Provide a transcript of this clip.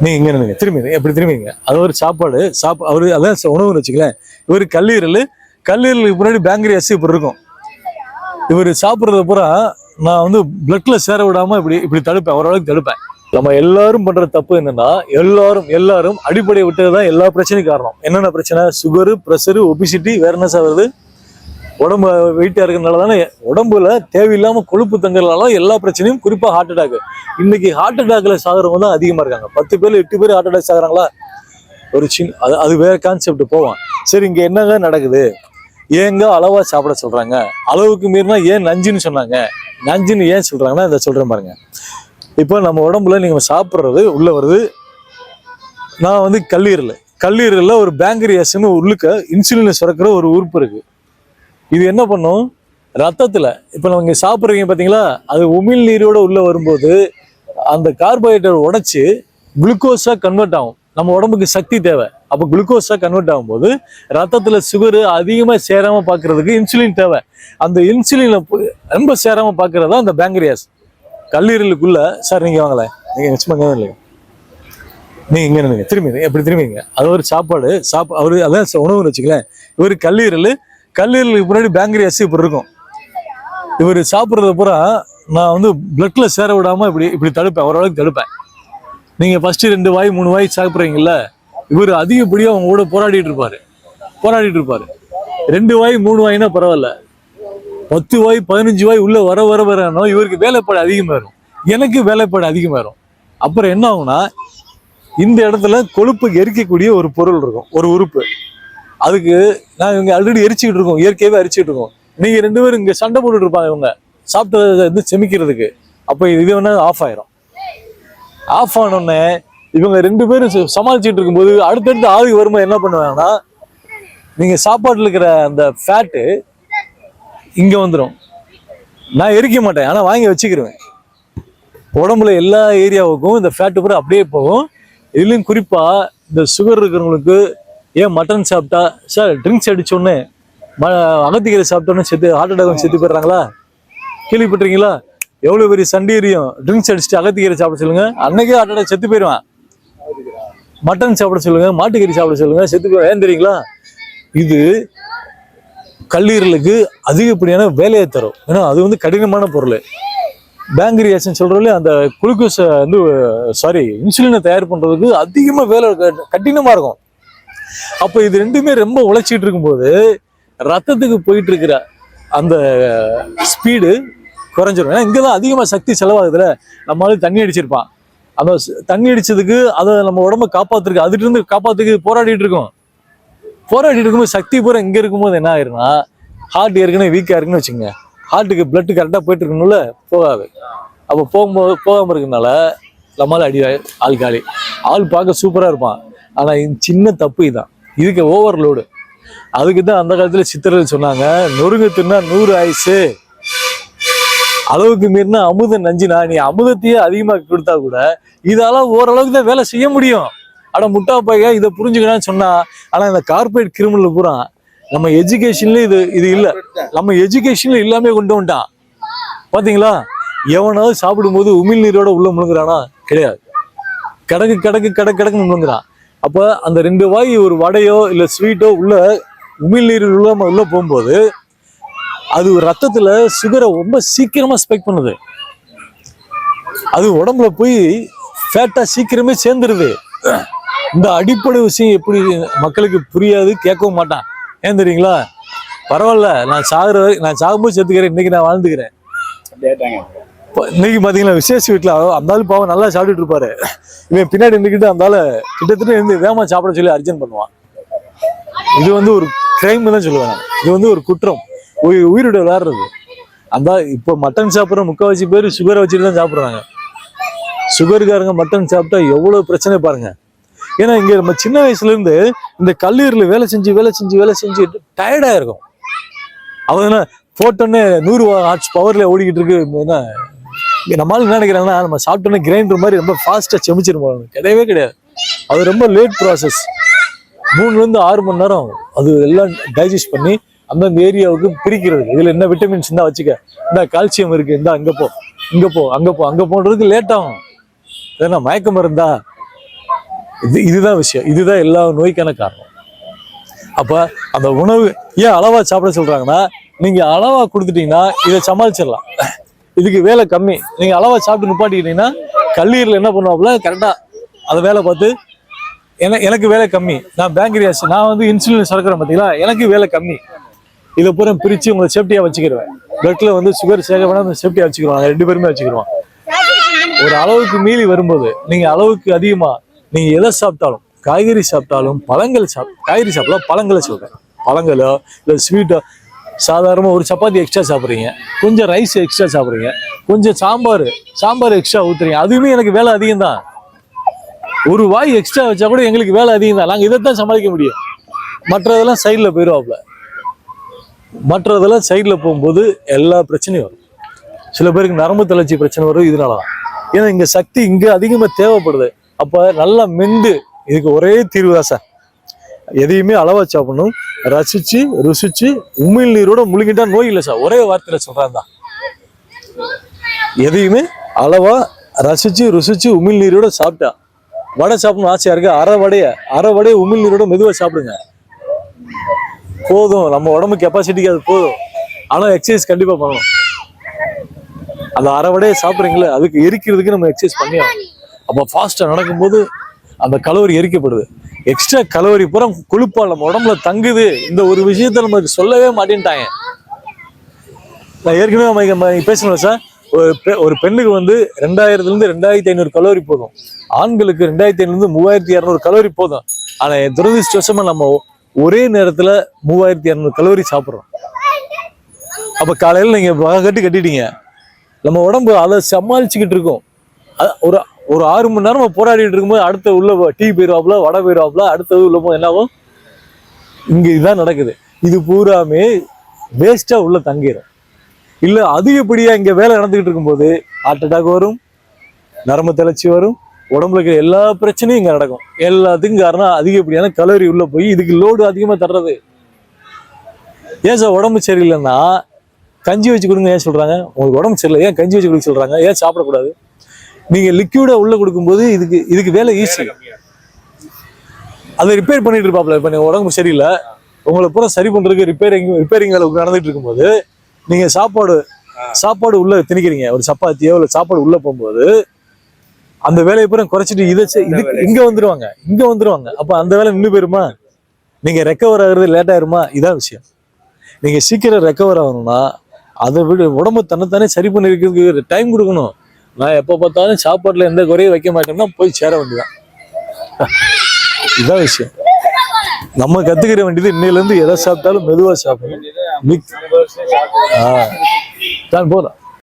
நீங்க இங்க நினைங்க திரும்பிங்க எப்படி திரும்பிங்க அது ஒரு சாப்பாடு. சாப்பா அவரு அதான் உணவுன்னு வச்சுக்கலேன். இவர் கல்லீரல் கல்லீரலுக்கு முன்னாடி பேங்கரியாஸ் இப்படி இருக்கும். இவர் சாப்பிட்றத பூரா நான் வந்து பிளட்ல சேர விடாம இப்படி இப்படி தடுப்பேன். ஓரளவுக்கு தடுப்பேன். நம்ம எல்லாரும் பண்ற தப்பு என்னன்னா எல்லாரும் எல்லாரும் அடிப்படை விட்டதுதான் எல்லா பிரச்சனையும் காரணம். என்னென்ன பிரச்சனை? சுகரு ப்ரெஷரு ஒபிசிட்டி வேற என்ன சார் வருது. உடம்பு வெயிட்டாக இருக்கிறதுனால தானே உடம்புல தேவையில்லாமல் கொழுப்பு தங்குறதுனால எல்லா பிரச்சனையும் குறிப்பாக ஹார்ட் அட்டாக் இன்னைக்கு ஹார்ட் அட்டாக்ல சாகிறவங்க தான் அதிகமாக இருக்காங்க. பத்து பேர் எட்டு பேர் ஹார்ட் அட்டாக் சாகுறாங்களா? ஒரு சின்ன அது அது வேற கான்செப்ட் போவோம். சரி இங்கே என்னங்க நடக்குது? ஏங்க அளவாக சாப்பிட சொல்கிறாங்க அளவுக்கு மீறினா ஏன் நஞ்சுன்னு சொன்னாங்க? நஞ்சுன்னு ஏன் சொல்கிறாங்கன்னா இதை சொல்கிறேன் பாருங்க. இப்போ நம்ம உடம்புல நீங்கள் சாப்பிட்றது உள்ளே வருது. நான் வந்து கல்லீரல். கல்லீரலில் ஒரு பேங்கரியாஸ்னு உள்ளுக்க இன்சுலினை சுரக்கிற ஒரு உறுப்பு இருக்குது இது என்ன பண்ணும்? ரத்தத்தில் இப்போ நம்ம இங்கே சாப்பிட்றீங்க பார்த்தீங்களா அது உமிழ் நீரோட உள்ளே வரும்போது அந்த கார்போஹைட்ரேட் உடைச்சி குளுக்கோஸாக கன்வெர்ட் ஆகும். நம்ம உடம்புக்கு சக்தி தேவை. அப்போ குளுக்கோஸாக கன்வெர்ட் ஆகும்போது ரத்தத்தில் சுகரு அதிகமாக சேராமல் பார்க்கறதுக்கு இன்சுலின் தேவை. அந்த இன்சுலினை ரொம்ப சேராமல் பார்க்குறது தான் அந்த பேங்கரியாஸ் கல்லீரலுக்குள்ள சார் நீங்கள் வாங்கலை நீங்கள் நிச்சயமாக இங்க இல்லைங்க நீங்க இங்க திரும்பிங்க எப்படி திரும்பிங்க? அது ஒரு சாப்பாடு. சாப்பா அவர் அதான் உணவுன்னு வச்சுக்கலேன். இவர் கல்லீரல் கல்லீரலுக்கு முன்னாடி பேங்கரியாஸ் இப்படி இருக்கும். இவர் சாப்பிட்றது பூரா நான் வந்து பிளட்ல சேர விடாமல் இப்படி இப்படி தடுப்பேன். ஓரளவுக்கு தடுப்பேன். நீங்க ஃபர்ஸ்ட் ரெண்டு வாய் மூணு வாய் சாப்பிட்றீங்கல்ல இவர் அதிகப்படியாக அவங்க கூட போராடிட்டு இருப்பாரு. போராடிட்டு இருப்பாரு. ரெண்டு வாய் மூணு வாய்னா பரவாயில்ல. பத்து வாய் பதினஞ்சு வாய் உள்ள வர வர வரனோ இவருக்கு வேலைப்பாடு அதிகமாயிரும். எனக்கு வேலைப்பாடு அதிகமாயிரும். அப்புறம் என்ன ஆகும்னா இந்த இடத்துல கொழுப்பு எரிக்கக்கூடிய ஒரு பொருள் இருக்கும். ஒரு உறுப்பு. அதுக்கு நான் இவங்க ஆல்ரெடி எரிச்சுக்கிட்டு இருக்கோம் இயற்கையாகவே அரிச்சுட்டு இருக்கோம். நீங்கள் ரெண்டு பேரும் இங்கே சண்டை போட்டுட்டு இருப்பாங்க இவங்க. சாப்பிட்டதை வந்து செமிக்கிறதுக்கு. அப்போ இது வேணா ஆஃப் ஆயிரும். ஆஃப் ஆனோடனே இவங்க ரெண்டு பேரும் ச- சமாளிச்சுட்டு இருக்கும்போது அடுத்தடுத்து ஆளுக்கு வரும்போது என்ன பண்ணுவாங்கன்னா நீங்கள் சாப்பாட்டில் இருக்கிற அந்த ஃபேட்டு இங்கே வந்துடும் நான் எரிக்க மாட்டேன் ஆனால் வாங்கி வச்சுக்கிருவேன். உடம்புல எல்லா ஏரியாவுக்கும் இந்த ஃபேட்டு பூரா அப்படியே போகும். இதுலேயும் குறிப்பாக இந்த சுகர் இருக்கிறவங்களுக்கு ஏன் மட்டன் சாப்பிட்டா? சார் ட்ரிங்க்ஸ் அடிச்சோன்னு ம அகத்திக்கீரை சாப்பிட்டோன்னே செத்து ஹார்ட் அட்டாக் செத்து போயிடுறாங்களா? கேள்விப்பட்டிருக்கீங்களா? எவ்வளவு பெரிய சண்டை எரியும் ட்ரிங்க்ஸ் அடிச்சுட்டு அகத்திக்கீரை சாப்பிட சொல்லுங்க. அன்னைக்கே ஹார்ட் அட்டாக் செத்து போயிடுவான். மட்டன் சாப்பிட சொல்லுங்க மாட்டுக்கறி சாப்பிட சொல்லுங்க செத்து போய் ஏன் தெரியுங்களா? இது கல்லீரலுக்கு அதிகப்படியான வேலையை தரும். ஏன்னா அது வந்து கடினமான பொருள். பேங்கரியாசன் சொல்றதுல அந்த குளுக்கோஸ் வந்து சாரி இன்சுலினை தயார் பண்றதுக்கு அதிகமா வேலை க- கடினமா இருக்கும். அப்போ இது ரெண்டுமே ரொம்ப உழைச்சிட்டு இருக்கும்போது ரத்தத்துக்கு போயிட்டு இருக்கிற அந்த ஸ்பீடு குறைஞ்சிரும். ஏன்னா இங்கதான் அதிகமாக சக்தி செலவாகுதுல. நம்மளால தண்ணி அடிச்சிருப்பான். அந்த தண்ணி அடிச்சதுக்கு அதை நம்ம உடம்ப காப்பாத்துருக்கு அதுட்டு இருந்து காப்பாத்துக்கு போராடிட்டு இருக்கோம். போராடிட்டு இருக்கும்போது சக்தி பூரா இங்கே இருக்கும்போது என்ன ஆயிரும்னா ஹார்ட் ஏற்கனவே வீக்காக இருக்குன்னு வச்சுங்க ஹார்ட்டுக்கு பிளட் கரெக்டாக போயிட்டு இருக்கணும்ல போகாது. அப்போ போகும்போது போகாமல் இருக்கனால நம்மளால அடி ஆள் காலி. ஆள் பார்க்க சூப்பராக இருப்பான். ஆனா இந்த சின்ன தப்பு இதான். இதுக்கு ஓவர்லோடு அதுக்கு தான் அந்த காலத்துல சித்திரல் சொன்னாங்க நொறுங்கு தின்னா நூறு ஆயுசு. அளவுக்கு மீறினா அமுதன் நஞ்சினா நீ அமுதத்தையே அதிகமா கொடுத்தா கூட இதால ஓரளவுக்கு தான் வேலை செய்ய முடியும். ஆனா முட்டா பையன் இதை புரிஞ்சுக்கணும்னு சொன்னா ஆனா இந்த கார்பரேட் கிரிமினல் பூரா நம்ம எஜுகேஷன்ல இது இது இல்ல. நம்ம எஜுகேஷன்ல இல்லாமே கொண்டு வந்துட்டான். பாத்தீங்களா? எவனாவது சாப்பிடும்போது உமிழ் நீரோட உள்ள முழுங்குறானா? கிடையாது. கடக்கு கடக்கு கடக்கு கடக்குன்னு முழுங்குறான். அப்போ அந்த ரெண்டு வாய் ஒரு வடையோ இல்லை ஸ்வீட்டோ உள்ள உமிழ் நீர் உள்ள உள்ளே போகும்போது அது ரத்தத்தில் சுகரை ரொம்ப சீக்கிரமாக ஸ்பெக்ட் பண்ணுது. அது உடம்புல போய் ஃபேட்டாக சீக்கிரமே சேர்ந்துருது. இந்த அடிப்படை விஷயம் எப்படி மக்களுக்கு புரியாது கேட்கவும் மாட்டான். ஏன் தெரியுங்களா? பரவாயில்ல நான் சாகுற நான் சாகும்போது சேர்த்துக்கிறேன் இன்னைக்கு நான் வாழ்ந்துக்கிறேன். இன்னைக்கு பார்த்தீங்கன்னா விசேஷ வீட்டில் அந்த ஆள் பாவம் நல்லா சாப்பிட்டுட்டு இருப்பாரு. இவன் பின்னாடி நின்றுக்கிட்டு அந்த கிட்டத்தட்ட இருந்து வேகமாக சாப்பிட சொல்லி அர்ஜென்ட் பண்ணுவான். இது வந்து ஒரு கிரைம் தான் சொல்லுவேன் நான். இது வந்து ஒரு குற்றம். உயிர் உயிரோட விளையாடுறது. அந்த இப்போ மட்டன் சாப்பிட்ற முக்கால்வாசி பேர் சுகரை வச்சுட்டு தான் சாப்பிட்றாங்க. சுகருக்காரங்க மட்டன் சாப்பிட்டா எவ்வளோ பிரச்சனை பாருங்க. ஏன்னா இங்கே நம்ம சின்ன வயசுலேருந்து இந்த கல்லூரியில் வேலை செஞ்சு வேலை செஞ்சு வேலை செஞ்சு டயர்டாக இருக்கும். அவங்க என்ன போட்டோன்னே நூறு ஹார்ட்ஸ் பவர்ல ஓடிக்கிட்டு இருக்கு என்ன நம்மளால என்ன நினைக்கிறாங்கன்னா நம்ம சாப்பிட்டோன்னே கிரைண்டர் மாதிரி ரொம்ப ஃபாஸ்ட்டாக செமிச்சிருப்போம் கிடையவே கிடையாது. அது ரொம்ப லேட் ப்ராசஸ் மூணுலேருந்து ஆறு மணி நேரம் அது எல்லாம் டைஜஸ்ட் பண்ணி அந்தந்த ஏரியாவுக்கு பிரிக்கிறது. இதில் என்ன விட்டமின்ஸ் இருந்தால் வச்சுக்க. இந்த கால்சியம் இருக்குது இந்த அங்கே போ இங்கே போ அங்கே போ அங்கே போன்றதுக்கு லேட் ஆகும். ஏன்னா மயக்கம் இருந்தா இது இதுதான் விஷயம். இதுதான் எல்லா நோய்க்கான காரணம். அப்போ அந்த உணவு ஏன் அளவாக சாப்பிட சொல்கிறாங்கன்னா நீங்கள் அளவாக கொடுத்துட்டீங்கன்னா இதை சமாளிச்சிடலாம். இதுக்கு வேலை கம்மி. நீங்க அளவா சாப்பிட்டு நிப்பாட்டிக்கிட்டீங்கன்னா கல்லீரில் என்ன பண்ணுவாப்புல? கரெக்டா அதை வேலை பார்த்து என எனக்கு வேலை கம்மி. நான் பேங்க்ரியாஸ் நான் வந்து இன்சுலின் சுரக்கிறேன் பார்த்தீங்களா எனக்கு வேலை கம்மி. இதை பூரா பிரிச்சு உங்களை சேஃப்டியா வச்சுக்கிடுவேன் பிளட்ல வந்து சுகர் சேர்க்க வேணாம் சேஃப்டியா வச்சுக்கிடுவாங்க ரெண்டு பேருமே வச்சுக்கிடுவான் ஒரு அளவுக்கு மீறி வரும்போது நீங்க அளவுக்கு அதிகமா நீங்க எதை சாப்பிட்டாலும் காய்கறி சாப்பிட்டாலும் பழங்கள் சாப் காய்கறி சாப்பிடலாம் பழங்களை சொல்றேன். பழங்களோ இல்லை ஸ்வீட்டோ சாதாரணமாக ஒரு சப்பாத்தி எக்ஸ்ட்ரா சாப்பிட்றீங்க. கொஞ்சம் ரைஸ் எக்ஸ்ட்ரா சாப்பிட்றீங்க. கொஞ்சம் சாம்பார் சாம்பார் எக்ஸ்ட்ரா ஊற்றுறீங்க அதுவுமே எனக்கு வேலை அதிகம் தான் ஒரு வாய் எக்ஸ்ட்ரா வச்சா கூட எங்களுக்கு வேலை அதிகம் தான் நாங்கள் தான் சமாளிக்க முடியும். மற்றதெல்லாம் சைடில் போயிடுவாப்புல. மற்றதெல்லாம் சைடில் போகும்போது எல்லா பிரச்சனையும் வரும். சில பேருக்கு நரம்பு தளர்ச்சி பிரச்சனை வரும். இதனால தான் ஏன்னா இங்கே சக்தி இங்கே அதிகமாக தேவைப்படுது. அப்போ நல்லா மெண்டு. இதுக்கு ஒரே தீர்வு தான் சார். எதையுமே அளவா சாப்பிடணும். ரசிச்சு ருசிச்சு உமிழ் நீரோட முழுங்கிட்டா நோய் இல்லை சார். ஒரே வார்த்தையில சொல்றாங்க தான். எதையுமே அளவா ரசிச்சு ருசிச்சு உமிழ் நீரோட சாப்பிட்டா. வடை சாப்பிடணும் ஆசையா இருக்கு. அரை வடைய அரை வடைய உமிழ் நீரோட மெதுவா சாப்பிடுங்க. போதும். நம்ம உடம்பு கெப்பாசிட்டிக்கு அது போதும். ஆனா எக்ஸசைஸ் கண்டிப்பா பண்ணணும். அந்த அரை வடையை சாப்பிட்றீங்களே அதுக்கு எரிக்கிறதுக்கு நம்ம எக்ஸசைஸ் பண்ணி ஆகணும் அப்போ ஃபாஸ்ட்டாக நடக்கும்போது அந்த கலோரி எரிக்கப்படுது. எக்ஸ்ட்ரா கலோரி பூரா கொழுப்பா நம்ம உடம்புல தங்குது. இந்த ஒரு விஷயத்த நமக்கு சொல்லவே மாட்டேன்ட்டாங்க. நான் ஏற்கனவே பேசணும் சார் ஒரு பெ- ஒரு பெண்ணுக்கு வந்து ரெண்டாயிரத்துலேருந்து ரெண்டாயிரத்தி ஐநூறு கலோரி போதும். ஆண்களுக்கு ரெண்டாயிரத்தி ஐநூறுலேருந்து மூவாயிரத்தி இரநூறு கலோரி போதும். ஆனா துரதிருஷ்டவசமா நம்ம ஒரே நேரத்தில் மூவாயிரத்தி இரநூறு கலோரி சாப்பிட்றோம். அப்போ காலையில் நீங்கள் வகை கட்டி கட்டிட்டீங்க. நம்ம உடம்பு அதை சமாளிச்சுக்கிட்டு இருக்கோம். ஒரு ஒரு ஆறு மணி நேரம் போராடிட்டு இருக்கும்போது அடுத்த உள்ள டீ போயிடுவாப்புல வடை போயிடுவாப்புல அடுத்தது உள்ள போய் என்னாகும் இங்க இதுதான் நடக்குது. இது பூராமே வேஸ்டா உள்ள தங்கிடும் இல்ல அதிகப்படியா இங்க வேலை நடந்துகிட்டு இருக்கும்போது ஹார்ட் அட்டாக் வரும் நரம்பு தளர்ச்சி வரும் உடம்புல இருக்கிற எல்லா பிரச்சனையும் இங்க நடக்கும். எல்லாத்துக்கும் காரணம் அதிகப்படியான கலோரி உள்ள போய் இதுக்கு லோடு அதிகமா தர்றது. ஏன் சார் உடம்பு சரியில்லைன்னா கஞ்சி வச்சு கொடுங்க ஏன் சொல்றாங்க? உங்களுக்கு உடம்பு சரியில்லை. ஏன் கஞ்சி வச்சு கொடுக்க சொல்றாங்க? ஏன் சாப்பிடக்கூடாது? நீங்க லிக்யூடா உள்ள கொடுக்கும்போது இதுக்கு இதுக்கு வேலை ஈஸி அதை ரிப்பேர் பண்ணிட்டு இருப்பாப்ல. இப்ப நீங்க உடம்பு சரியில்லை உங்களை பூரா சரி பண்றதுக்கு ரிப்பேரிங் ரிப்பேரிங் வேலை நடந்துட்டு இருக்கும்போது நீங்க சாப்பாடு சாப்பாடு உள்ள திணிக்கிறீங்க. ஒரு சப்பாத்தியோ இல்ல சாப்பாடு உள்ள போகும்போது அந்த வேலையை பூரா குறைச்சிட்டு இதை இதுக்கு இங்க வந்துருவாங்க இங்க வந்துருவாங்க. அப்ப அந்த வேலை நின்று போயிருமா? நீங்க ரெக்கவர் ஆகுறது லேட் ஆயிருமா? இதான் விஷயம். நீங்க சீக்கிரம் ரெக்கவர் ஆகணும்னா அதை விட உடம்பு தன்னைத்தானே சரி பண்ணி இருக்கிறதுக்கு டைம் கொடுக்கணும். நான் எப்போ பார்த்தாலும் சாப்பாட்டுல எந்த குறையும் வைக்க மாட்டேன்னா போய் சேர வேண்டியதான் இதான் விஷயம். நம்ம கத்துக்கிற வேண்டியது இன்னையில இருந்து எதை சாப்பிட்டாலும் மெதுவாக சாப்பிடணும். மிக்- ஆ. தான் போதும்.